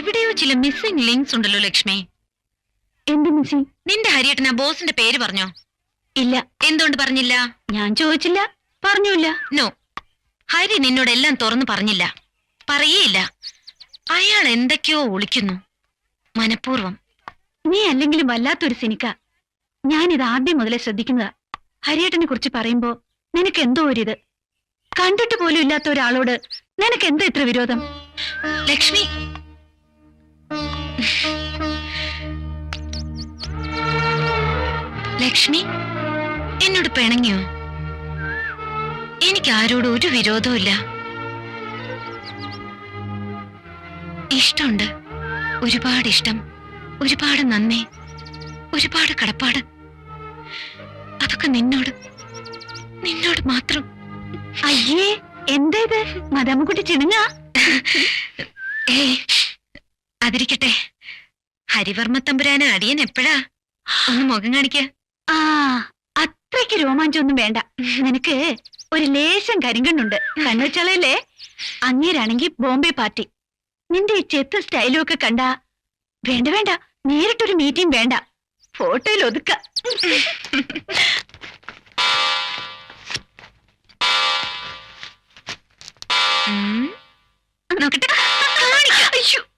എവിടെയോ ചില missing links ഉണ്ടല്ലോ ലക്ഷ്മി. എന്ത് മിസ്സി നിന്റെ ഹരിയേട്ടൻ ആ ബോസിന്റെ പേര് പറഞ്ഞോ? ഇല്ല. എന്തുകൊണ്ട് പറഞ്ഞില്ല? ഞാൻ ചോദിച്ചില്ല. പറഞ്ഞില്ല. നോ ഹരി നിന്നോട് എല്ലാം തുറന്നു പറഞ്ഞില്ല. പറയേയില്ല. അയാൾ എന്തൊക്കെയോ ഒളിക്കുന്നു മനഃപൂർവം നീ അല്ലെങ്കിലും വല്ലാത്തൊരു സിനിക്ക. ഞാനിത് ആദ്യം മുതലേ ശ്രദ്ധിക്കുന്നതാ. ഹരിയേട്ടനെ കുറിച്ച് പറയുമ്പോ നിനക്ക് എന്തോ ഒരിത്? കണ്ടിട്ട് പോലും ഇല്ലാത്ത ഒരാളോട് നിനക്ക് എന്താ ഇത്ര വിരോധം? ലക്ഷ്മി ലക്ഷ്മി എന്നോട് പിണങ്ങിയോ? എനിക്ക് ആരോടും ഒരു വിരോധവും ഇല്ല. ഇഷ്ടമുണ്ട്. ഒരുപാട് ഇഷ്ടം ഒരുപാട് നന്ദി ഒരുപാട് കടപ്പാട്. അതൊക്കെ നിന്നോട് നിന്നോട് മാത്രം. അയ്യേ എന്താ ഇത്? മദാമ്മക്കുട്ടി ചിണുങ്ങ? ഏ അതിരിക്കട്ടെ. ഹരിവർമ്മ തമ്പുരാന് അടിയൻ എപ്പോഴാ? ഒന്ന് മുഖം കാണിക്ക. ആ അത്രയ്ക്ക് രോമാഞ്ചൊന്നും വേണ്ട. നിനക്ക് ഒരു ലേശം കരിങ്കണ്ണുണ്ട്. കണ്ണുവെച്ചാളല്ലേ അങ്ങേരാണെങ്കി ബോംബെ പാർട്ടി. നിന്റെ ഈ ചെത്ത് സ്റ്റൈലും ഒക്കെ കണ്ട വേണ്ട വേണ്ട. നേരിട്ടൊരു മീറ്റിംഗ് വേണ്ട. ഫോട്ടോയിൽ ഒതുക്ക. നോക്കട്ടെ. നോക്കട്ടെ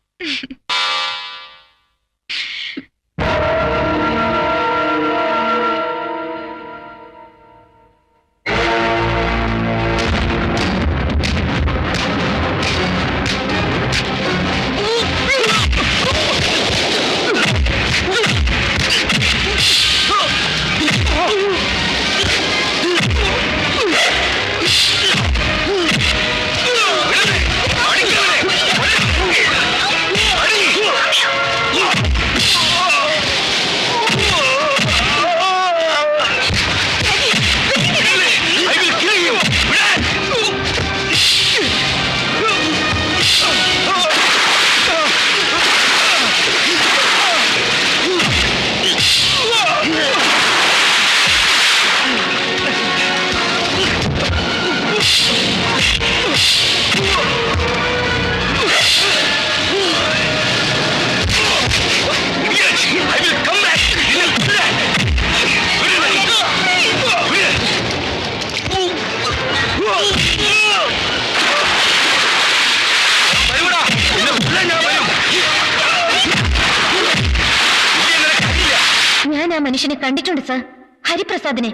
മനുഷ്യനെ കണ്ടിട്ടുണ്ട് സർ. ഹരിപ്രസാദിനെ.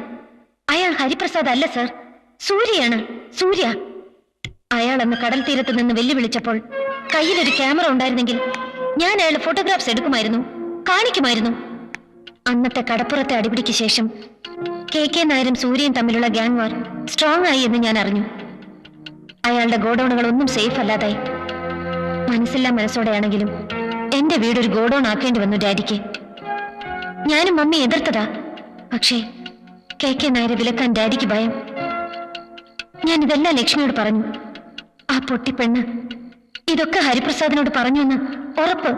അയാൾ ഹരിപ്രസാദ് അല്ല സർ. സൂര്യയാണ്. സൂര്യ. അയാൾ അന്ന് കടൽ തീരത്ത് നിന്ന് വെല്ലുവിളിച്ചപ്പോൾ കയ്യിലൊരു ക്യാമറ ഉണ്ടായിരുന്നെങ്കിൽ ഞാൻ അയാളെ ഫോട്ടോഗ്രാഫ്സ് എടുക്കുമായിരുന്നു കാണിക്കുമായിരുന്നു. അന്നത്തെ കടപ്പുറത്തെ അടിപിടിക്ക് ശേഷം കെ കെ നായരും സൂര്യയും തമ്മിലുള്ള ഗ്യാങ് വാർ സ്ട്രോങ് ആയി എന്ന് ഞാൻ അറിഞ്ഞു. അയാളുടെ ഗോഡൌണുകൾ ഒന്നും സേഫ് അല്ലാതായി. മനസ്സില്ലാ മനസ്സോടെയാണെങ്കിലും എന്റെ വീടൊരു ഗോഡൌൺ ആക്കേണ്ടി വന്നു ഡാഡിക്ക്. ഞാനും മമ്മി എതിർത്തതാ. പക്ഷേ കെ കെ നായരെ വിലക്കാൻ ഡാഡിക്ക് ഭയം. ഞാൻ ഇതെല്ലാം ലക്ഷ്മിയോട് പറഞ്ഞു. ആ പൊട്ടിപ്പെണ്ണ് ഇതൊക്കെ ഹരിപ്രസാദിനോട് പറഞ്ഞു എന്ന് ഉറപ്പ്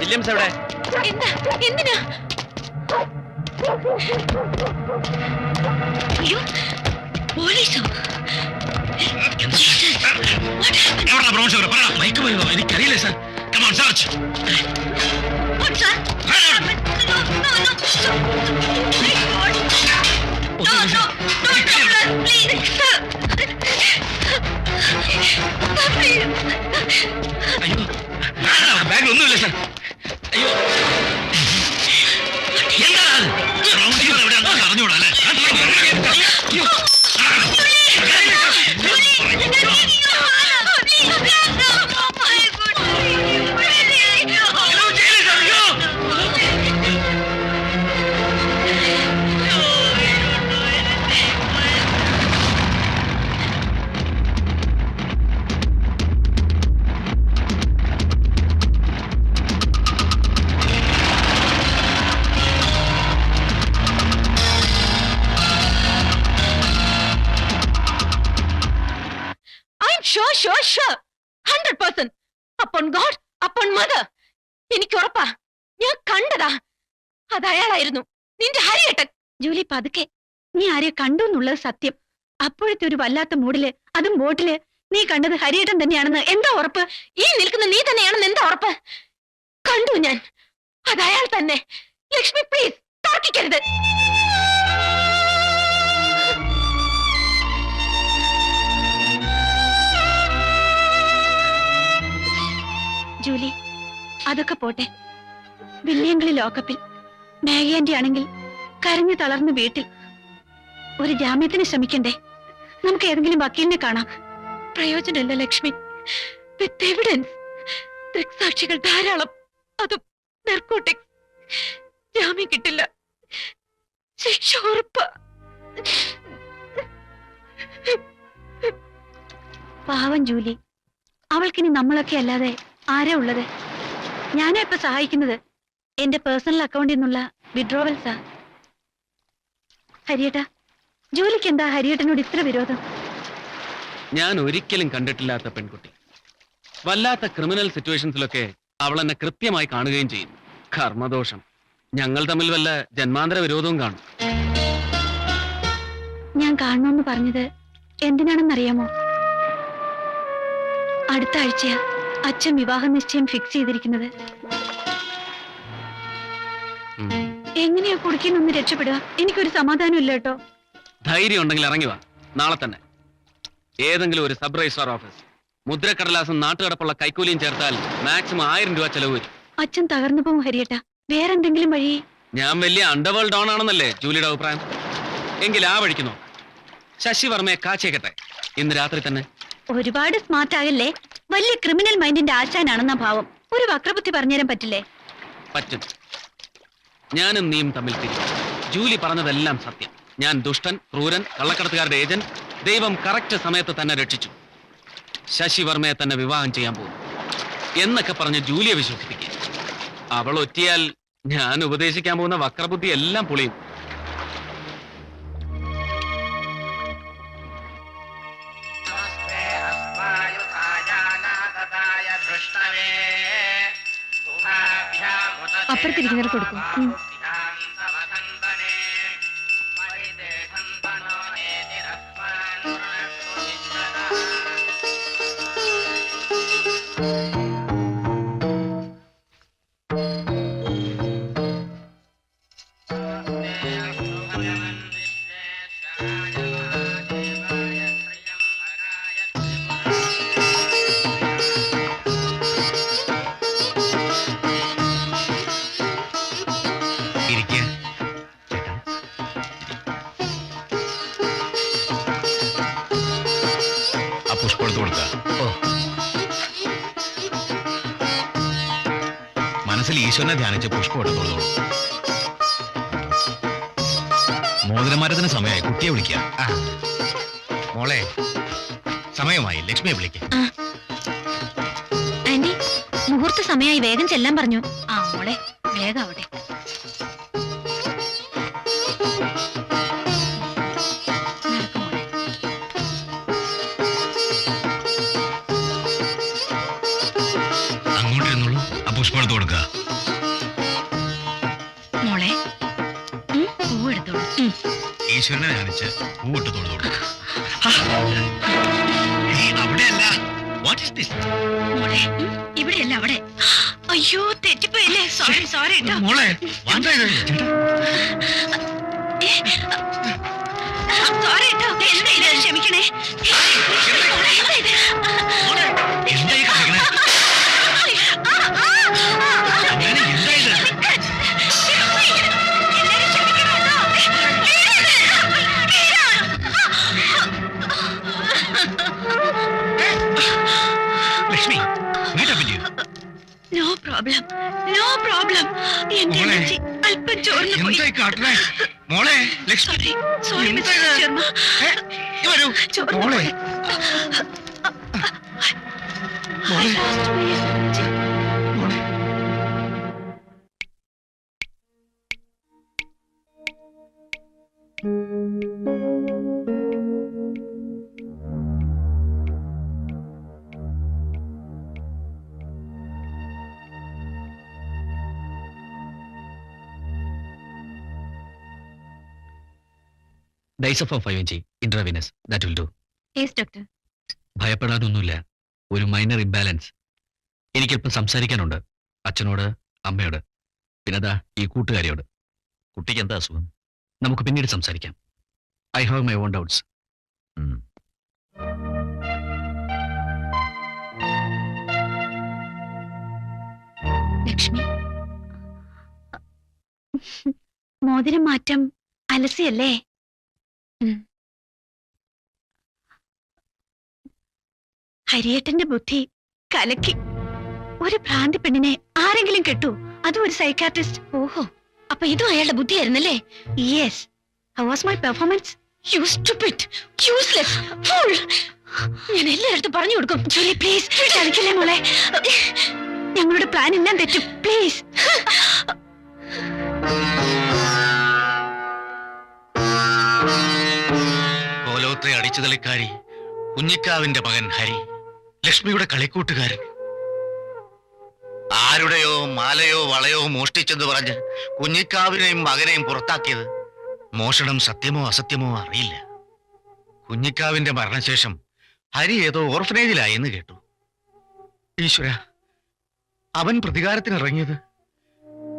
വില്യംസ് എവിടെ? എന്താ? എന്തിനാ? അയ്യോ പോലീസോ? എനിക്കറിയില്ല സാർ. Come on search. അയ്യോ. ബാഗിൽ ഒന്നുമില്ല സാർ. അറിഞ്ഞൂടാ അല്ലേ? അപ്പോൾ മത്. എനിക്ക് ഉറപ്പാ. ഞാൻ കണ്ടതാ. അത് അയാളായിരുന്നു. നിന്റെ ഹരിയേട്ടൻ. ജൂലി പതുക്കെ. നീ ആരെ കണ്ടു എന്നുള്ളത് സത്യം. അപ്പോഴത്തെ ഒരു വല്ലാത്ത മൂടിൽ അതും ബോട്ടിൽ നീ കണ്ടത് ഹരിയേട്ടൻ തന്നെയാണെന്ന് എന്താ ഉറപ്പ്? ഈ നിൽക്കുന്ന നീ തന്നെയാണെന്ന് എന്താ ഉറപ്പ്? കണ്ടു ഞാൻ. അത് അയാൾ തന്നെ. ലക്ഷ്മി പ്ലീസ് തർക്കിക്കരുത്. ജൂലി അതൊക്കെ പോട്ടെ. വില്യങ്കിളി ലോക്കപ്പിൽ മേഘാന്റെ ആണെങ്കിൽ കരഞ്ഞു തളർന്ന് വീട്ടിൽ ഒരു ജാമ്യത്തിന് ശ്രമിക്കണ്ടേ? നമുക്ക് ഏതെങ്കിലും വക്കീലിനെ കാണാം. പ്രയോജനമില്ല ലക്ഷ്മി. With evidence. ദൃക്സാക്ഷികൾ ധാരാളം. അതും നർക്കോട്ടിക്സ് ജാമ്യം കിട്ടില്ല. ശിക്ഷ പാവം ജൂലി. അവൾക്കിനി നമ്മളൊക്കെ അല്ലാതെ ആരാ ഉള്ളത്? ഞാനാ ഇപ്പൊ സഹായിക്കുന്നത്. എന്റെ പേഴ്സണൽ അക്കൗണ്ടിൽ നിന്നുള്ള വിഡ്രോവൽസാ ഹരിയേട്ടാ ജോലിക്ക് എന്താ ഹരിയേട്ടനോട് ഇത്ര വിരോധം? ഞാൻ ഒരിക്കലും കണ്ടിട്ടില്ലാത്ത പെൺകുട്ടി. വല്ലാത്ത ക്രിമിനൽ സിറ്റുവേഷൻസിലൊക്കെ അവൾ എന്നെ കൃത്യമായി കാണുകയും ചെയ്യുന്നു. കർമ്മദോഷം. ഞങ്ങൾ തമ്മിൽ വല്ല ജന്മാന്തര വിരോധവും കാണും. ഞാൻ കാണണമെന്ന് പറഞ്ഞത് എന്തിനാണെന്നറിയാമോ? അടുത്ത ആഴ്ചയാ. അച്ഛൻ വിവാഹ നിശ്ചയം ഫിക്സ് ചെയ്തിരിക്കുന്നത് എങ്ങനെയാ കുടിക്കുന്ന നിന്ന് രക്ഷപ്പെടുക? എനിക്കൊരു സമാധാനം ഇല്ല കേട്ടോ. ധൈര്യം ഉണ്ടെങ്കിൽ ഇറങ്ങി വാ. നാളെ തന്നെ. ഏതെങ്കിലും ഒരു സബ് രജിസ്ട്രാർ ഓഫീസ് മുദ്രക്കടലാസും നാട്ടുകടപ്പുള്ള കൈക്കൂലിയും ചേർത്താൽ മാക്സിമം ആയിരം രൂപ ചെലവ് വരും. അച്ഛൻ തകർന്നു പോകും ഹരിയേട്ടാ വേറെന്തെങ്കിലും വഴി? ഞാൻ വലിയ അണ്ടർവേൾഡ് ഓൺ ആണെന്നല്ലേ ജൂലിയുടെ അഭിപ്രായം? എങ്കിൽ ആ വഴിക്ക് നോക്കാം. ശശി വർമ്മയെ കാച്ചേക്കട്ടെ. ഇന്ന് രാത്രി തന്നെ. ഒരുപാട് സ്മാർട്ട് ആകല്ലേ? വലിയ ക്രിമിനൽ മൈൻഡിന്റെ ആശാനാണെന്ന ഭാവം. ഒരു വക്രബുദ്ധി പറഞ്ഞുതരാൻ പറ്റില്ലേ? പറ്റും. ഞാനും നീയും തമ്മിൽ തിരിച്ചു ജൂലി പറഞ്ഞതെല്ലാം സത്യം. ഞാൻ ദുഷ്ടൻ ക്രൂരൻ കള്ളക്കടത്തുകാരുടെ ഏജന്റ്. ദൈവം കറക്റ്റ് സമയത്ത് തന്നെ രക്ഷിച്ചു. ശശി വർമ്മയെ തന്നെ വിവാഹം ചെയ്യാൻ പോകും എന്നൊക്കെ പറഞ്ഞ് ജൂലിയെ വിശ്വസിപ്പിക്കുക. അവൾ ഒറ്റിയാൽ ഞാൻ ഉപദേശിക്കാൻ പോകുന്ന വക്രബുദ്ധി എല്ലാം പൊളിയും. അപ്പുറത്തിരിക്കുന്നവർ കൊടുക്കും. ഈശ്വരനെ ധ്യാനിച്ച് പുഷ്പം എടുത്തോളൂ മോതിരമാരത്തിന് സമയമായി. കുട്ടിയെ വിളിക്കുക. മോളെ സമയമായി. ലക്ഷ്മിയെ വിളിക്ക. ആന്റി മുഹൂർത്ത സമയമായി. വേഗം ചെല്ലാൻ പറഞ്ഞു. ആ മോളെ വേഗം അവിടെ ഈശ്വരനെ ധ്യാനിച്ച് പൂവിട്ട് തൊഴുതോളൂ അവിടെയല്ല. വാട്ട് ഇസ് ദിസ് ഇവിടെയല്ല അവിടെ. അയ്യോ തെറ്റിപ്പോയല്ലേ? സോറി സോറി കേട്ടോ. മോളെ വേണ്ട ഇത്. ചേട്ടാ, സോറി കേട്ടോ. എന്താ ഇത്? ക്ഷമിക്കണേ. പ്രോബ്ലം നോ പ്രോബ്ലം എന്റെ മോളെ, എനർജി അല്പം ചോർന്നു പോയി. കാട്ടണേ മോളെ ലക്ഷ്മി സോറി സോറി എന്താ മിസ്റ്റർ ഇത്? ശർമ്മ ഏ, ഇങ്ങ് വരൂ. ചോർന്നു മോളെ. പോയി. I മോളെ. lost my energy. മോളെ. ഡൈസഫോ ഫൈവ് ഇഞ്ചി intravenous that will do yes doctor ഭയപ്പെടാനൊന്നുമില്ല. ഒരു മൈനർ ഇംബാലൻസ് എനിക്കല്പം സംസാരിക്കാനുണ്ട്. അച്ഛനോട് അമ്മയോട്. പിന്നെ ദാ ഈ കൂട്ടുകാരിയോട്. കുട്ടിക്ക് എന്താ അസുഖം? നമുക്ക് പിന്നീട് സംസാരിക്കാം. I have my own doubts Lakshmi. മോതിരം മാറ്റം അലസിയല്ലേ? ഹരിയേട്ടന്റെ ബുദ്ധി കലക്കി. ഒരു ഭ്രാന്തി പെണ്ണിനെ ആരെങ്കിലും കെട്ടു? അതും ഒരു സൈക്കാട്രിസ്റ്റ് ഓഹോ. അപ്പൊ ഇതും അയാളുടെ ബുദ്ധിയായിരുന്നല്ലേ? Yes how was my performance you stupid useless fool ഞാൻ എല്ലായിടത്തും പറഞ്ഞു കൊടുക്കും. ജോലി പ്ലീസ് ചതിക്കില്ലേ മോളെ? ഞങ്ങളുടെ പ്ലാൻ എല്ലാം തെറ്റും. പ്ലീസ് അടിച്ചുതളിക്കാരി കുഞ്ഞിക്കാവിന്റെ മകൻ ഹരി ലക്ഷ്മിയുടെ കളിക്കൂട്ടുകാരൻ. ആരുടെയോ മാലയോ വളയോ മോഷ്ടിച്ചെന്ന് പറഞ്ഞ് കുഞ്ഞിക്കാവിനെയും മകനെയും പുറത്താക്കിയത് മോഷണം സത്യമോ അസത്യമോ അറിയില്ല. കുഞ്ഞിക്കാവിന്റെ മരണശേഷം ഹരി ഏതോ ഓർഫനേജിലായി എന്ന് കേട്ടു. ഈശ്വര അവൻ പ്രതികാരത്തിന് പ്രതികാരത്തിനിറങ്ങിയത്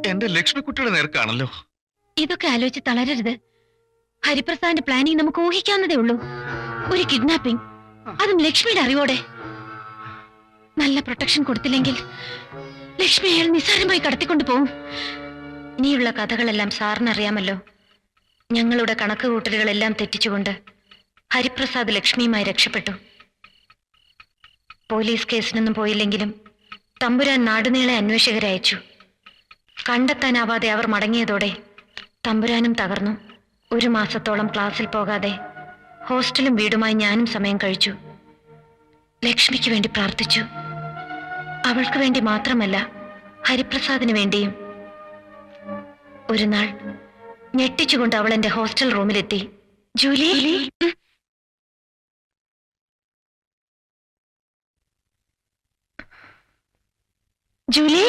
എന്റെ ലക്ഷ്മിക്കുട്ടിയുടെ നേർക്കാണല്ലോ. ഇതൊക്കെ ആലോചിച്ച് തളരരുത്. ഹരിപ്രസാദിന്റെ പ്ലാനിങ് നമുക്ക് ഊഹിക്കാവുന്നതേ ഉള്ളൂ. ഒരു കിഡ്നാപ്പിംഗ് അതും ലക്ഷ്മിയുടെ അറിവോടെ. നല്ല പ്രൊട്ടക്ഷൻ കൊടുത്തില്ലെങ്കിൽ ലക്ഷ്മി അയാൾ നിസ്സാരമായി കടത്തിക്കൊണ്ടു പോവും. ഇനിയുള്ള കഥകളെല്ലാം സാറിനറിയാമല്ലോ. ഞങ്ങളുടെ കണക്ക് കൂട്ടലുകളെല്ലാം തെറ്റിച്ചുകൊണ്ട് ഹരിപ്രസാദ് ലക്ഷ്മിയുമായി രക്ഷപ്പെട്ടു. പോലീസ് കേസിനൊന്നും പോയില്ലെങ്കിലും തമ്പുരാൻ നാടുനീളെ അന്വേഷകരെ അയച്ചു. കണ്ടെത്താനാവാതെ അവർ മടങ്ങിയതോടെ തമ്പുരാനും തകർന്നു. ഒരു മാസത്തോളം ക്ലാസ്സിൽ പോകാതെ ഹോസ്റ്റലും വീടുമായി ഞാനും സമയം കഴിച്ചു. ലക്ഷ്മിക്ക് വേണ്ടി പ്രാർത്ഥിച്ചു. അവൾക്ക് വേണ്ടി മാത്രമല്ല ഹരിപ്രസാദിന് വേണ്ടിയും. ഒരു നാൾ ഞെട്ടിച്ചുകൊണ്ട് അവൾ എന്റെ ഹോസ്റ്റൽ റൂമിലെത്തി. ജൂലി? ജൂലി?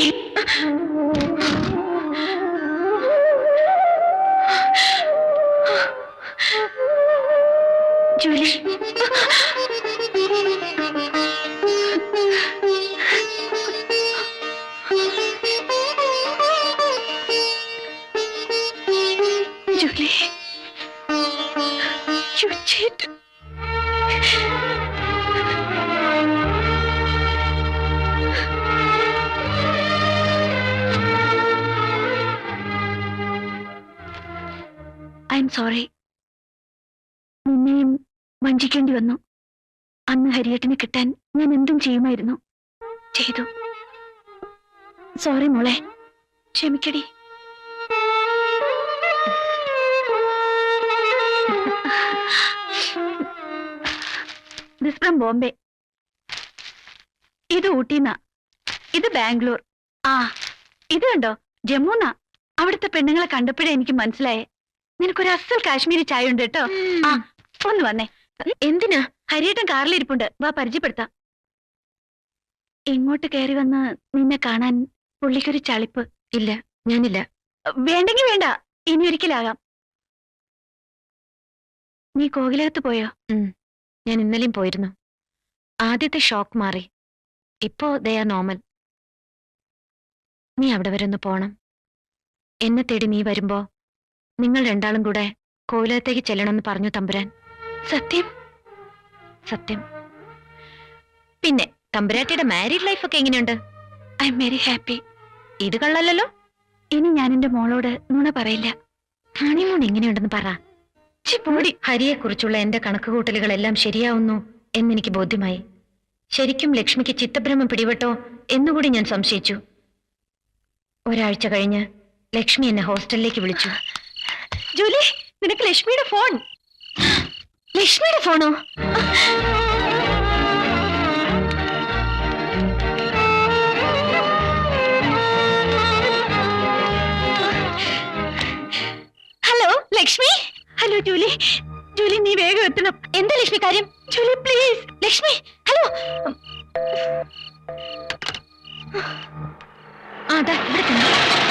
I'm sorry. നിന്നെയും വഞ്ചിക്കേണ്ടി വന്നു. അന്ന് ഹരിയേട്ടനെ കിട്ടാൻ ഞാൻ എന്തും ചെയ്യുമായിരുന്നു. ചെയ്തു. സോറി മോളെ. ക്ഷമിക്കടി. ഫ്രം ബോംബെ. ഇത് ഊട്ടിന്ന. ഇത് ബാംഗ്ലൂർ. ആ ഇത് കണ്ടോ? ജമ്മുന്ന അവിടുത്തെ പെണ്ണുങ്ങളെ കണ്ടപ്പോഴേ എനിക്ക് മനസ്സിലായേ. നിനക്കൊരു അസൽ കാശ്മീരി ചായ ഉണ്ട് കേട്ടോ. ആ ഒന്ന് വന്നേ. എന്തിനാ? ഹരിയേട്ടൻ കാറിലിരിപ്പുണ്ട് വാ പരിചയപ്പെടുത്താം. ഇങ്ങോട്ട് കയറി വന്ന് നിന്നെ കാണാൻ പുള്ളിക്കൊരു ചളിപ്പ്? ഇല്ല ഞാനില്ല. വേണ്ടെങ്കി വേണ്ട. ഇനി ഒരിക്കലാകാം. നീ കോകിലകത്ത് പോയോ? ഞാൻ ഇന്നലെയും പോയിരുന്നു. ആദ്യത്തെ ഷോക്ക് മാറി. ഇപ്പോ ദേ നോമൽ നോർമൽ. നീ അവിടെ വരെ ഒന്ന് പോണം. എന്നെ തേടി നീ വരുമ്പോ നിങ്ങൾ രണ്ടാളും കൂടെ കോവിലകത്തേക്ക് ചെല്ലണമെന്ന് പറഞ്ഞു തമ്പുരാൻ. സത്യം? സത്യം. പിന്നെ തമ്പുരാട്ടിയുടെ മാരീഡ് ലൈഫ് ഒക്കെ എങ്ങനെയുണ്ട്? ഐ എം വെരി ഹാപ്പി ഇത് കള്ളല്ലോ ഇനി ഞാൻ എന്റെ മോളോട് നുണ പറയില്ല. ഹണിമൂൺ എങ്ങനെയുണ്ടെന്ന് പറ. ചിപ്പൂടി പോടി. ഹരിയെക്കുറിച്ചുള്ള എന്റെ കണക്കുകൂട്ടലുകളെല്ലാം ശരിയാവുന്നു എന്നെനിക്ക് ബോധ്യമായി. ശരിക്കും ലക്ഷ്മിക്ക് ചിത്തഭ്രമം പിടിപെട്ടോ എന്നുകൂടി ഞാൻ സംശയിച്ചു. ഒരാഴ്ച കഴിഞ്ഞ് ലക്ഷ്മി എന്നെ ഹോസ്റ്റലിലേക്ക് വിളിച്ചു. ജൂലി നിനക്ക് ലക്ഷ്മിയുടെ ഫോൺ. ലക്ഷ്മിയുടെ ഫോണോ? Hello Lakshmi? Hello Julie. Julie നീ വേഗം എത്തണം. എന്താ ലക്ഷ്മി കാര്യം? Julie please Lakshmi hello. ദാ ഇവിടെ തന്നെ.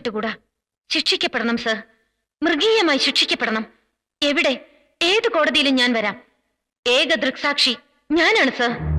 വിട്ടുകൂടാ? ശിക്ഷിക്കപ്പെടണം സർ. മൃഗീയമായി ശിക്ഷിക്കപ്പെടണം. എവിടെ? ഏത് കോടതിയിലും ഞാൻ വരാം. ഏക ദൃക്സാക്ഷി ഞാനാണ് സർ.